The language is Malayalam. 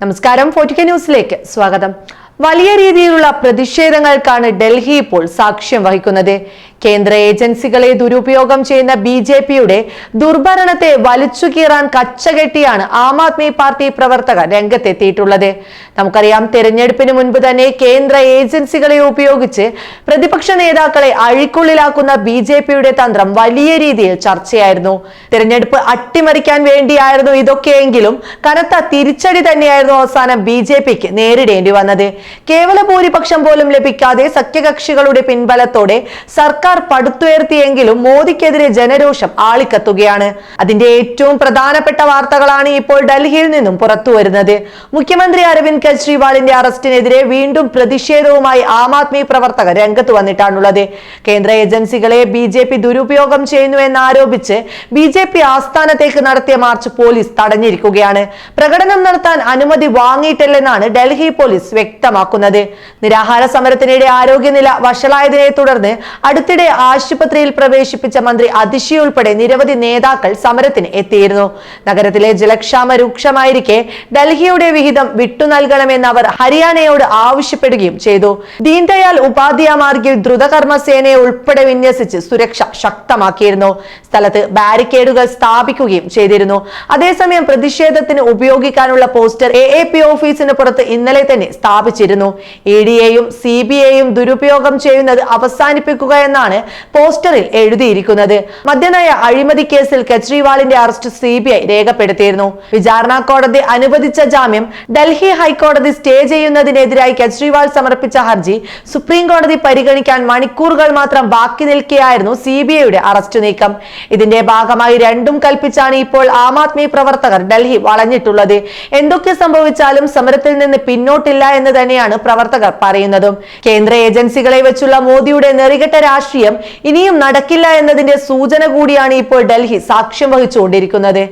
നമസ്കാരം ഫോർട്ടിക്ക ന്യൂസിലേക്ക് സ്വാഗതം. വലിയ രീതിയിലുള്ള പ്രതിഷേധങ്ങൾക്കാണ് ഡൽഹി ഇപ്പോൾ സാക്ഷ്യം വഹിക്കുന്നത്. കേന്ദ്ര ഏജൻസികളെ ദുരുപയോഗം ചെയ്യുന്ന ബി ജെ പിയുടെ ദുർഭരണത്തെ വലിച്ചുകീറാൻ കച്ചകെട്ടിയാണ് ആം ആദ്മി പാർട്ടി പ്രവർത്തകർ രംഗത്തെത്തിയിട്ടുള്ളത്. നമുക്കറിയാം തെരഞ്ഞെടുപ്പിന് മുൻപ് തന്നെ കേന്ദ്ര ഏജൻസികളെ ഉപയോഗിച്ച് പ്രതിപക്ഷ നേതാക്കളെ അഴിക്കുള്ളിലാക്കുന്ന ബി ജെ പിയുടെ തന്ത്രം വലിയ രീതിയിൽ ചർച്ചയായിരുന്നു. തെരഞ്ഞെടുപ്പ് അട്ടിമറിക്കാൻ വേണ്ടിയായിരുന്നു ഇതൊക്കെയെങ്കിലും കനത്ത തിരിച്ചടി തന്നെയായിരുന്നു അവസാനം ബി ജെ പിക്ക് നേരിടേണ്ടി വന്നത്. കേവല ഭൂരിപക്ഷം പോലും ലഭിക്കാതെ സഖ്യകക്ഷികളുടെ പിൻബലത്തോടെ സർക്കാർ പടുത്തുയർത്തിയെങ്കിലും മോദിക്കെതിരെ ജനരോഷം ആളിക്കത്തുകയാണ്. അതിന്റെ ഏറ്റവും പ്രധാനപ്പെട്ട വാർത്തകളാണ് ഇപ്പോൾ ഡൽഹിയിൽ നിന്നും പുറത്തു വരുന്നത്. മുഖ്യമന്ത്രി അരവിന്ദ് കെജ്രിവാളിന്റെ അറസ്റ്റിനെതിരെ വീണ്ടും പ്രതിഷേധവുമായി ആം ആദ്മി പ്രവർത്തകർ രംഗത്ത് വന്നിട്ടാണുള്ളത്. കേന്ദ്ര ഏജൻസികളെ ബി ജെ പി ദുരുപയോഗം ചെയ്യുന്നു എന്നാരോപിച്ച് ബി ജെ പി ആസ്ഥാനത്തേക്ക് നടത്തിയ മാർച്ച് പോലീസ് തടഞ്ഞിരിക്കുകയാണ്. പ്രകടനം നടത്താൻ അനുമതി വാങ്ങിയിട്ടില്ലെന്നാണ് ഡൽഹി പോലീസ് വ്യക്തമാക്കുന്നത്. നിരാഹാര സമരത്തിനിടെ ആരോഗ്യനില വഷളായതിനെ തുടർന്ന് അടുത്തിടെ ആശുപത്രിയിൽ പ്രവേശിപ്പിച്ച മന്ത്രി അതിഷി ഉൾപ്പെടെ നിരവധി നേതാക്കൾ സമരത്തിന് എത്തിയിരുന്നു. നഗരത്തിലെ ജലക്ഷാമ രൂക്ഷമായിരിക്കെ ഡൽഹിയുടെ വിഹിതം വിട്ടു നൽകണമെന്ന് അവർ ഹരിയാനയോട് ആവശ്യപ്പെടുകയും ചെയ്തു. ദീൻദയാൽ ഉപാധ്യായ മാർഗിൽ ദ്രുതകർമ്മ സേനയെ ഉൾപ്പെടെ വിന്യസിച്ച് സുരക്ഷ ശക്തമാക്കിയിരുന്നു. സ്ഥലത്ത് ബാരിക്കേഡുകൾ സ്ഥാപിക്കുകയും ചെയ്തിരുന്നു. അതേസമയം പ്രതിഷേധത്തിന് ഉപയോഗിക്കാനുള്ള പോസ്റ്റർ എ എ പി ഓഫീസിന് പുറത്ത് ഇന്നലെ തന്നെ സ്ഥാപിച്ചിരുന്നു. ഇ ഡി എയും സി ബി ഐയും ദുരുപയോഗം ചെയ്യുന്നത് അവസാനിപ്പിക്കുക എന്നാണ് പോസ്റ്ററിൽ എഴുതിയിരിക്കുന്നത്. മദ്യനയ അഴിമതി കേസിൽ കെജ്രിവാളിന്റെ അറസ്റ്റ് സി ബി ഐ രേഖപ്പെടുത്തിയിരുന്നു. വിചാരണ കോടതി അനുവദിച്ച ജാമ്യം ഡൽഹി ഹൈക്കോടതി സ്റ്റേ ചെയ്യുന്നതിനെതിരായി കെജ്രിവാൾ സമർപ്പിച്ച ഹർജി സുപ്രീം കോടതി പരിഗണിക്കാൻ മണിക്കൂറുകൾ മാത്രം ബാക്കി നിൽക്കെയായിരുന്നു സി ബി ഐയുടെ അറസ്റ്റ് നീക്കം. ഇതിന്റെ ഭാഗമായി രണ്ടും കൽപ്പിച്ചാണ് ഇപ്പോൾ ആം ആദ്മി പ്രവർത്തകർ ഡൽഹി വളഞ്ഞിട്ടുള്ളത്. എന്തൊക്കെ സംഭവിച്ചാലും സമരത്തിൽ നിന്ന് പിന്നോട്ടില്ല എന്ന് തന്നെയാണ് പ്രവർത്തകർ പറയുന്നതും. കേന്ദ്ര ഏജൻസികളെ വെച്ചുള്ള മോദിയുടെ നെറികെട്ട രാഷ്ട്രീയം ഇനിയും നടക്കില്ല എന്നതിന്റെ സൂചന കൂടിയാണ് ഇപ്പോൾ ഡൽഹി സാക്ഷ്യം വഹിച്ചുകൊണ്ടിരിക്കുന്നത്.